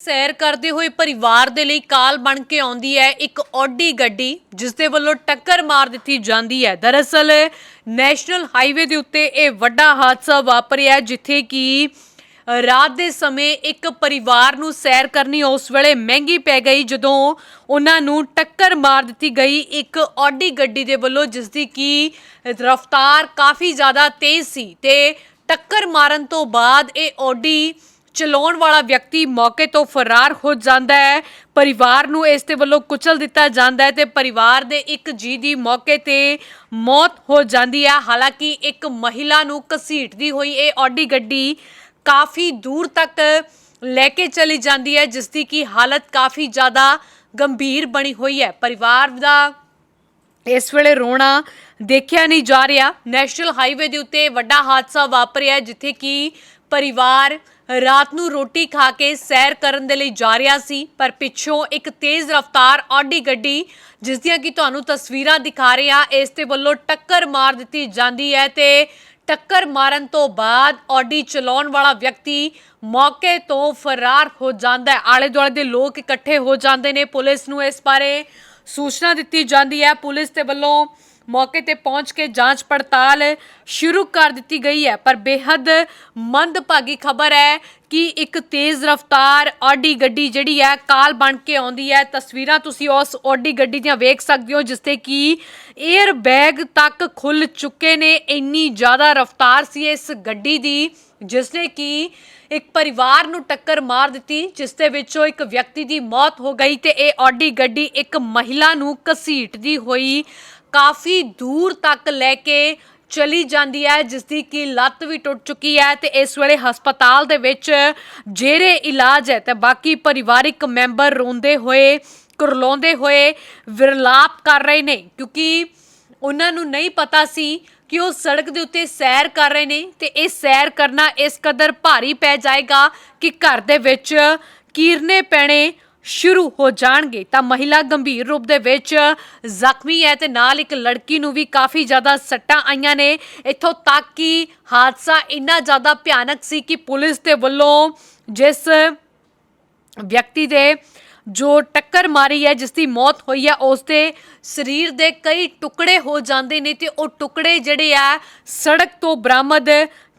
ਸੈਰ ਕਰਦੇ ਹੋਏ ਪਰਿਵਾਰ ਦੇ ਲਈ ਕਾਲ ਬਣ ਕੇ ਆਉਂਦੀ ਹੈ ਇੱਕ ਔਡੀ ਗੱਡੀ ਜਿਸ ਦੇ ਵੱਲੋਂ ਟੱਕਰ ਮਾਰ ਦਿੱਤੀ ਜਾਂਦੀ ਹੈ। ਦਰਅਸਲ, ਨੈਸ਼ਨਲ ਹਾਈਵੇ ਦੇ ਉੱਤੇ ਇਹ ਵੱਡਾ ਹਾਦਸਾ ਵਾਪਰਿਆ, ਜਿੱਥੇ ਕਿ ਰਾਤ ਦੇ ਸਮੇਂ ਇੱਕ ਪਰਿਵਾਰ ਨੂੰ ਸੈਰ ਕਰਨੀ ਉਸ ਵੇਲੇ ਮਹਿੰਗੀ ਪੈ ਗਈ, ਜਦੋਂ ਉਹਨਾਂ ਨੂੰ ਟੱਕਰ ਮਾਰ ਦਿੱਤੀ ਗਈ। ਇੱਕ ਔਡੀ ਗੱਡੀ ਦੇ ਵੱਲੋਂ ਜਿਸ ਦੀ ਕੀ ਰਫ਼ਤਾਰ ਕਾਫੀ ਜ਼ਿਆਦਾ ਤੇਜ਼ ਸੀ ਤੇ ਟੱਕਰ ਮਾਰਨ ਤੋਂ ਬਾਅਦ ਇਹ ਔਡੀ ਚਲਾਉਣ ਵਾਲਾ ਵਿਅਕਤੀ ਮੌਕੇ ਤੋਂ ਫਰਾਰ ਹੋ ਜਾਂਦਾ ਹੈ। ਪਰਿਵਾਰ ਨੂੰ ਇਸ ਦੇ ਵੱਲੋਂ ਕੁਚਲ ਦਿੱਤਾ ਜਾਂਦਾ ਹੈ ਤੇ ਪਰਿਵਾਰ ਦੇ ਇੱਕ ਜੀ ਦੀ ਮੌਕੇ ਤੇ ਮੌਤ ਹੋ ਜਾਂਦੀ ਹੈ। ਹਾਲਾਂਕਿ ਇੱਕ ਮਹਿਲਾ ਨੂੰ ਘਸੀਟਦੀ ਹੋਈ ਇਹ ਆਡੀ ਗੱਡੀ ਕਾਫੀ ਦੂਰ ਤੱਕ ਲੈ ਕੇ ਚਲੀ ਜਾਂਦੀ ਹੈ ਜਿਸ ਦੀ ਕੀ ਹਾਲਤ ਕਾਫੀ ਜ਼ਿਆਦਾ ਗੰਭੀਰ ਬਣੀ ਹੋਈ ਹੈ। ਪਰਿਵਾਰ ਦਾ ਇਸ ਵੇਲੇ ਰੋਣਾ ਦੇਖਿਆ ਨਹੀਂ ਜਾ ਰਿਹਾ। ਨੈਸ਼ਨਲ ਹਾਈਵੇ ਦੇ ਉੱਤੇ ਵੱਡਾ ਹਾਦਸਾ ਵਾਪਰਿਆ, ਜਿੱਥੇ ਕਿ ਪਰਿਵਾਰ ਰਾਤ ਨੂੰ ਰੋਟੀ ਖਾ ਕੇ ਸੈਰ ਕਰਨ ਦੇ ਲਈ ਜਾ ਰਿਹਾ ਸੀ, ਪਰ ਪਿੱਛੋਂ ਇੱਕ ਤੇਜ਼ ਰਫ਼ਤਾਰ ਆਡੀ ਗੱਡੀ, ਜਿਸ ਦੀਆਂ ਕਿ ਤੁਹਾਨੂੰ ਤਸਵੀਰਾਂ ਦਿਖਾ ਰਹੇ ਹਾਂ ਇਸ ਦੇ ਵੱਲੋਂ ਟੱਕਰ ਮਾਰ ਦਿੱਤੀ ਜਾਂਦੀ ਹੈ ਤੇ ਟੱਕਰ ਮਾਰਨ ਤੋਂ ਬਾਅਦ ਆਡੀ ਚਲਾਉਣ ਵਾਲਾ ਵਿਅਕਤੀ ਮੌਕੇ ਤੋਂ ਫਰਾਰ ਹੋ ਜਾਂਦਾ ਹੈ। ਆਲੇ ਦੁਆਲੇ ਦੇ ਲੋਕ ਇਕੱਠੇ ਹੋ ਜਾਂਦੇ ਨੇ। ਪੁਲਿਸ ਨੂੰ ਇਸ ਬਾਰੇ ਸੂਚਨਾ ਦਿੱਤੀ ਜਾਂਦੀ ਹੈ। ਪੁਲਿਸ ਦੇ ਵੱਲੋਂ ਮੌਕੇ ਤੇ ਪਹੁੰਚ ਕੇ ਜਾਂਚ ਪੜਤਾਲ ਸ਼ੁਰੂ ਕਰ ਦਿੱਤੀ ਗਈ ਹੈ। ਪਰ ਬੇਹੱਦ ਮੰਦਭਾਗੀ ਖਬਰ ਹੈ ਕਿ ਇੱਕ ਤੇਜ਼ ਰਫ਼ਤਾਰ ਆਡੀ ਗੱਡੀ ਜਿਹੜੀ ਹੈ, ਕਾਲ ਬਣ ਕੇ ਆਉਂਦੀ ਹੈ। ਤਸਵੀਰਾਂ ਤੁਸੀਂ ਉਸ ਆਡੀ ਗੱਡੀ ਦੀਆਂ ਵੇਖ ਸਕਦੇ ਹੋ, ਜਿਸ ਤੇ ਕਿ 에ਅਰ ਬੈਗ ਤੱਕ ਖੁੱਲ ਚੁੱਕੇ ਨੇ। ਇੰਨੀ ਜ਼ਿਆਦਾ ਰਫ਼ਤਾਰ ਸੀ ਇਸ ਗੱਡੀ ਦੀ, ਜਿਸ ਨੇ ਕਿ ਇੱਕ ਪਰਿਵਾਰ ਨੂੰ ਟੱਕਰ ਮਾਰ ਦਿੱਤੀ, ਜਿਸ ਦੇ ਵਿੱਚੋਂ ਇੱਕ ਵਿਅਕਤੀ ਦੀ ਮੌਤ ਹੋ ਗਈ ਤੇ ਇਹ ਆਡੀ ਗੱਡੀ ਇੱਕ ਮਹਿਲਾ ਨੂੰ ਘਸੀਟਦੀ ਹੋਈ ਕਾਫੀ ਦੂਰ ਤੱਕ ਲੈ ਕੇ ਚਲੀ ਜਾਂਦੀ ਹੈ ਜਿਸ ਦੀ ਕਿ ਲੱਤ ਵੀ ਟੁੱਟ ਚੁੱਕੀ ਹੈ ਤੇ ਇਸ ਵੇਲੇ ਹਸਪਤਾਲ ਦੇ ਵਿੱਚ ਜੇਰੇ ਇਲਾਜ ਹੈ ਤੇ ਬਾਕੀ ਪਰਿਵਾਰਿਕ ਮੈਂਬਰ ਰੋਂਦੇ ਹੋਏ, ਕੁਰਲਾਉਂਦੇ ਹੋਏ ਵਿਰਲਾਪ ਕਰ ਰਹੇ ਨੇ, ਕਿਉਂਕਿ ਉਹਨਾਂ ਨੂੰ ਨਹੀਂ ਪਤਾ ਸੀ ਕਿ ਉਹ ਸੜਕ ਦੇ ਉੱਤੇ ਸੈਰ ਕਰ ਰਹੇ ਨੇ ਤੇ ਇਹ ਸੈਰ ਕਰਨਾ ਇਸ ਕਦਰ ਭਾਰੀ ਪੈ ਜਾਏਗਾ ਕਿ ਘਰ ਦੇ ਵਿੱਚ ਕੀਰਨੇ ਪੈਣੇ ਸ਼ੁਰੂ ਹੋ ਜਾਣਗੇ, ਤਾਂ ਮਹਿਲਾ ਗੰਭੀਰ ਰੂਪ ਦੇ ਵਿੱਚ ਜ਼ਖਮੀ ਹੈ ਤੇ ਨਾਲ ਇੱਕ ਲੜਕੀ ਨੂੰ ਵੀ ਕਾਫੀ ਜ਼ਿਆਦਾ ਸੱਟਾਂ ਆਈਆਂ ਨੇ। ਇੱਥੋਂ ਤੱਕ ਕਿ ਹਾਦਸਾ ਇੰਨਾ ਜ਼ਿਆਦਾ ਭਿਆਨਕ ਸੀ ਕਿ ਪੁਲਿਸ ਦੇ ਵੱਲੋਂ ਜਿਸ ਵਿਅਕਤੀ ਦੇ ਜੋ ਟੱਕਰ ਮਾਰੀ ਹੈ, ਜਿਸ ਦੀ ਮੌਤ ਹੋਈ ਹੈ, ਉਸ ਦੇ ਸਰੀਰ ਦੇ ਕਈ ਟੁਕੜੇ ਹੋ ਜਾਂਦੇ ਨੇ ਤੇ ਉਹ ਟੁਕੜੇ ਜਿਹੜੇ ਆ, ਸੜਕ ਤੋਂ ਬਰਾਮਦ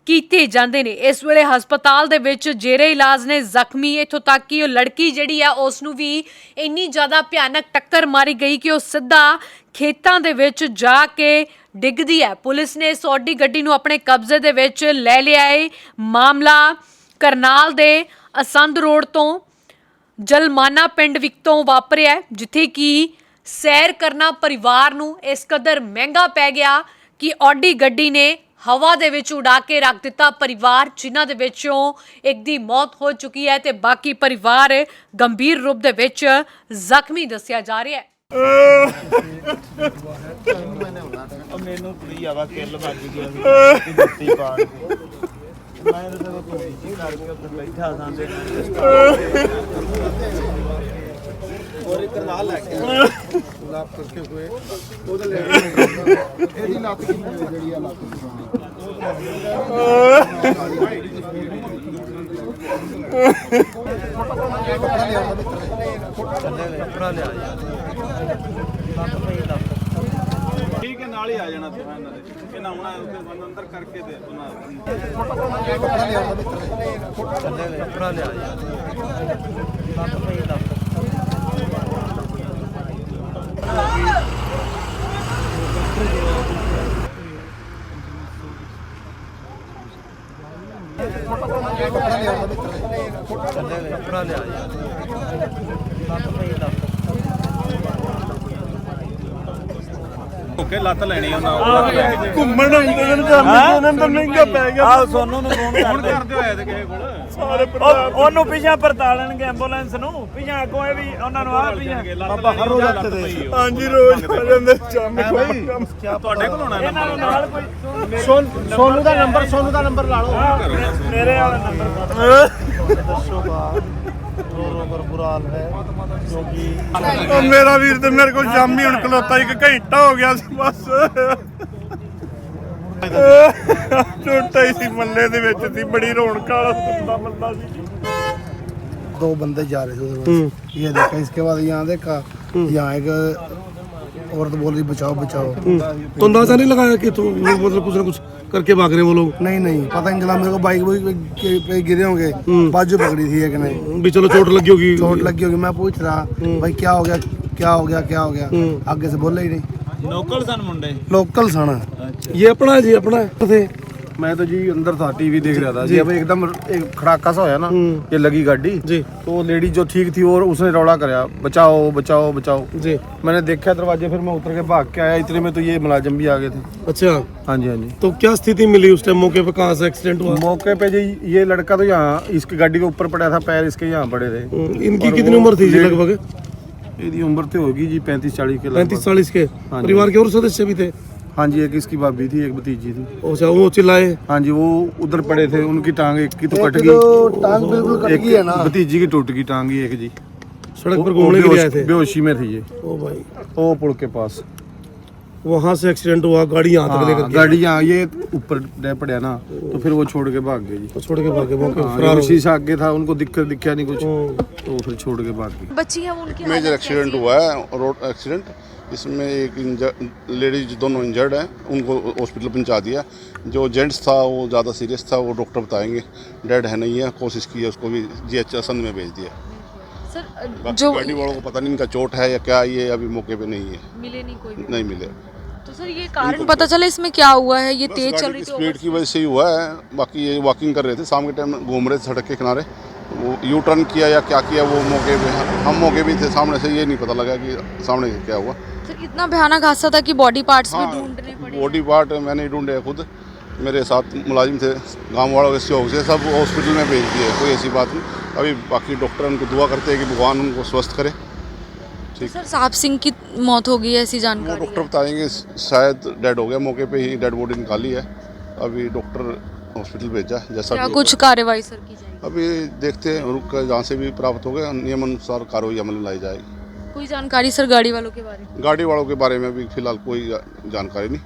ਕੀਤੇ ਜਾਂਦੇ ਨੇ। ਇਸ ਵੇਲੇ ਹਸਪਤਾਲ ਦੇ ਵਿੱਚ ਜੇਰੇ ਇਲਾਜ ਨੇ ਜ਼ਖਮੀ। ਇਥੋਂ ਤੱਕ ਕਿ ਉਹ ਲੜਕੀ ਜਿਹੜੀ ਆ ਉਸ ਨੂੰ ਵੀ ਇੰਨੀ ਜ਼ਿਆਦਾ ਭਿਆਨਕ ਟੱਕਰ ਮਾਰੀ ਗਈ ਕਿ ਉਹ ਸਿੱਧਾ ਖੇਤਾਂ ਦੇ ਵਿੱਚ ਜਾ ਕੇ ਡਿੱਗਦੀ ਹੈ। ਪੁਲਿਸ ਨੇ ਇਸ ਆਡੀ ਗੱਡੀ ਨੂੰ ਆਪਣੇ ਕਬਜ਼ੇ ਦੇ ਵਿੱਚ ਲੈ ਲਿਆ ਹੈ ਮਾਮਲਾ ਕਰਨਾਲ ਦੇ ਅਸੰਦ ਰੋਡ ਤੋਂ ਜਲਮਾਨਾ ਪਿੰਡ ਵਿਕਤੋਂ ਵਾਪਰਿਆ ਜਿੱਥੇ ਕਿ ਸੈਰ ਕਰਨਾ ਪਰਿਵਾਰ ਨੂੰ ਇਸ ਕਦਰ ਮਹਿੰਗਾ ਪੈ ਗਿਆ ਕਿ ਆਡੀ ਗੱਡੀ ਨੇ ਹਵਾ ਦੇ ਵਿੱਚ ਉਡਾ ਕੇ ਰੱਖ ਦਿੱਤਾ। ਪਰਿਵਾਰ ਜਿਨ੍ਹਾਂ ਦੇ ਵਿੱਚੋਂ ਇੱਕ ਦੀ ਮੌਤ ਹੋ ਚੁੱਕੀ ਹੈ ਤੇ ਬਾਕੀ ਪਰਿਵਾਰ ਗੰਭੀਰ ਰੂਪ ਦੇ ਵਿੱਚ ਜ਼ਖਮੀ ਦੱਸਿਆ ਜਾ ਰਿਹਾ ਹੈ। ਉਹ ਮੈਨੂੰ ਪਲੀ ਆਵਾ ਕਿੱਲ ਵੱਜ ਗਿਆ ਸੀ ਦਿੱਤੀ ਪਾ ਕੇ। ਮੈਂ ਤਾਂ ਸਗੋਂ ਧੋਈ ਜੀ ਕਰਕੇ ਉੱਥੇ ਬੈਠਾ ਸਾਂ ਤੇ ਹੋਰ ਇੱਕ ਨਾਲ ਲੈ ਕੇ ਲਾਪ ਕਰਕੇ ਹੋਏ। ਉਹਦੇ ਲੈ ਇਹਦੀ ਲੱਤ ਕਿੰਨੀ ਹੋਈ ਜਿਹੜੀ ਆ ਲੱਤ? ਲਿਆ ਠੀਕ ਹੈ ਨਾਲ ਹੀ ਆ ਜਾਣਾ ਤੂੰ ਇਹਨਾਂ ਦੇ। ਇਹਨਾਂ ਆਉਣਾ ਉੱਥੇ ਬੰਦ ਅੰਦਰ ਕਰਕੇ ਤੇ ਉਹਨਾਂ ਕੱਪੜਾ ਲਿਆ ਯਾਰ ਕੱਪੜਾ ਲਿਆ ਯਾਰ ਓਕੇ ਲੱਤ ਲੈਣੀ ਉਹਨਾਂ ਘੁੰਮਣ ਆਉਂਦੇ ਨੇ ਤਾਂ ਉਹਨਾਂ ਦਾ ਮਹਿੰਗਾ ਪੈ ਗਿਆ। ਆਹ ਸੋਨੂੰ ਨੂੰ ਫੋਨ ਕਰਦੇ। ਕਰਦੇ ਹੋਇਆ ਤੇ ਕਿਸੇ ਕੋਲ। ਉਹ- ਉਹਨੂੰ ਪਿਛਾ ਪਰਤਾਲਣਗੇ ਐਂਬੂਲੈਂਸ ਨੂੰ। ਪਿਛਾ ਕੋਈ ਵੀ ਉਹਨਾਂ ਨੂੰ ਆ ਪਿਛਾ ਬਾਬਾ ਹਰ ਰੋਜ਼ ਲੱਤ ਪਈ ਹੋ ਹਾਂਜੀ ਰੋਜ਼ ਆ ਜਾਂਦੇ ਸ਼ਾਮੀ ਭਾਈ ਤੁਹਾਡੇ ਕੋਲ ਹੋਣਾ ਇਹਨਾਂ ਨੂੰ ਨਾਲ ਕੋਈ ਸੋਨੂ ਦਾ ਨੰਬਰ ਸੋਨੂ ਦਾ ਨੰਬਰ ਲਾ ਲਓ। ਮੇਰੇ ਵਾਲਾ ਨੰਬਰ ਦੱਸੋਗਾ ਰੋ ਰੋ ਕਰ ਬੁਰਾ ਹਾਲ ਹੈ ਕਿਉਂਕਿ ਉਹ ਮੇਰਾ ਵੀਰ ਤੇ ਮੇਰੇ ਕੋਲ ਸ਼ਾਮੀ ਹੁਣ ਖਲੋਤਾ ਇੱਕ ਘੰਟਾ ਹੋ ਗਿਆ ਸੀ ਬਸ। ਛੋਟਾ ਹੀ ਸੀ ਮੱਲੇ ਦੇ ਵਿੱਚ ਸੀ ਬੜੀ ਰੌਣਕ ਵਾਲਾ ਸੁੰਦਾ ਬੰਦਾ ਸੀ दो बंदे जा रहे थे उधर बस। ये देखा इसके बाद यहाँ देखा यहाँ एक औरत बोल रही बचाओ बचाओ तो अंदाजा नहीं लगाया कि तो लोग मतलब कुछ ना कुछ करके भाग रहे हैं वो लोग नहीं नहीं पता नहीं चला मेरे को बाइक वाइक पे पे गिरे होंगे बाजू पकड़ी थी एक ने भी चलो चोट लगी होगी चोट लगी होगी मैं पूछ रहा भाई क्या हो गया क्या हो गया क्या हो गया आगे से बोले ही नहीं लोकल सन मुंडे लोकल सण ये अपना जी अपना थे मैं तो जी अंदर था टीवी देख रहा था जी अब एकदम एक खड़ाका सा होया ना ये लगी गाड़ी जी तो लेडी जो ठीक थी और उसने रौला कराया बचाओ बचाओ बचाओ जी मैंने देखा दरवाजे फिर मैं उतर के भाग के आया इतने में तो ये मुलाजिम भी आ गए थे अच्छा हाँ जी हाँ जी तो क्या स्थिति मिली उस टाइम मौके पे कहाँ से एक्सीडेंट हुआ मौके पे जी ये लड़का तो यहाँ इसकी गाड़ी के ऊपर पड़ा था पैर इसके यहाँ पड़े थे इनकी कितनी उम्र थी जी लगभग ਇਹदी उम्र तो होगी जी पैंतीस चालीस के पैंतीस लगभग चालीस के हाँ जी। परिवार के और सदस्य भी थे हाँ जी एक इसकी भाभी थी एक भतीजी थी अच्छा वो चिल्लाए हाँ जी वो उधर पड़े थे उनकी टांग एक की तो कट गई टांग बिल्कुल कट गई है ना भतीजी की टूट गई टांग ही एक जी सड़क पर वो- वो घूमने के लिए आए बेहोश- थे बेहोशी में थी ये ओ भाई ओ पुल के पास वहाँ से एक्सीडेंट हुआ गाड़ी यहाँ तक हाँ, लेकर गई। गाड़ी यहाँ ये ऊपर डे पड़ा ना तो फिर वो छोड़ के भाग गए जी तो छोड़ के भागे हाँ, हो गए। शीशा आगे था उनको दिक्कत दिखा नहीं कुछ हम्म, तो फिर छोड़ के भाग गए बच्ची है उनकी मेजर एक्सीडेंट हुआ है रोड एक्सीडेंट इसमें एक लेडीज़ दोनों इंजर्ड हैं उनको हॉस्पिटल पहुँचा दिया जो जेंट्स था वो ज़्यादा सीरियस था वो डॉक्टर बताएँगे डेड है नहीं है कोशिश की है उसको भी जी एच में भेज दिया है? सर जो गाड़ी वालों को पता नहीं इनका चोट है या क्या ये अभी मौके पे नहीं है। मिले नहीं कोई भी। नहीं मिले। तो सर ये कारण पता चला इसमें क्या हुआ है? ये तेज चल रही थी स्पीड की वजह से ही हुआ है। बाकी ये वॉकिंग कर रहे थे शाम के टाइम घूम रहे थे सड़क के किनारे। वो यू टर्न किया या क्या किया वो मौके पे हम मौके पे थे सामने से ये नहीं पता लगा कि सामने क्या हुआ। सर इतना भयानक हादसा था कि बॉडी पार्ट्स भी हाँ, ढूँढने पड़े। बॉडी पार्ट मैंने ढूंढे खुद। मेरे साथ मुलाजिम थे गाँव वालों के सहयोग से सब हॉस्पिटल में भेज दिए कोई ऐसी बात नहीं। अभी बाकी डॉक्टर उनको दुआ करते हैं कि भगवान उनको स्वस्थ करे। ठीक। सर साहब सिंह की मौत हो गई है ऐसी जानकारी डॉक्टर। बताएँगे शायद डेड हो गया मौके पे ही डेड बॉडी निकाली है। अभी डॉक्टर हॉस्पिटल भेजा जैसा क्या कुछ कार्रवाई सर की जाएगी? अभी देखते हैं रुक कर जहाँ से भी प्राप्त हो गया नियम अनुसार कार्रवाई अमल में लाई जाएगी। कोई जानकारी सर गाड़ी वालों के बारे में? गाड़ी वालों के बारे में अभी फ़िलहाल कोई जानकारी नहीं।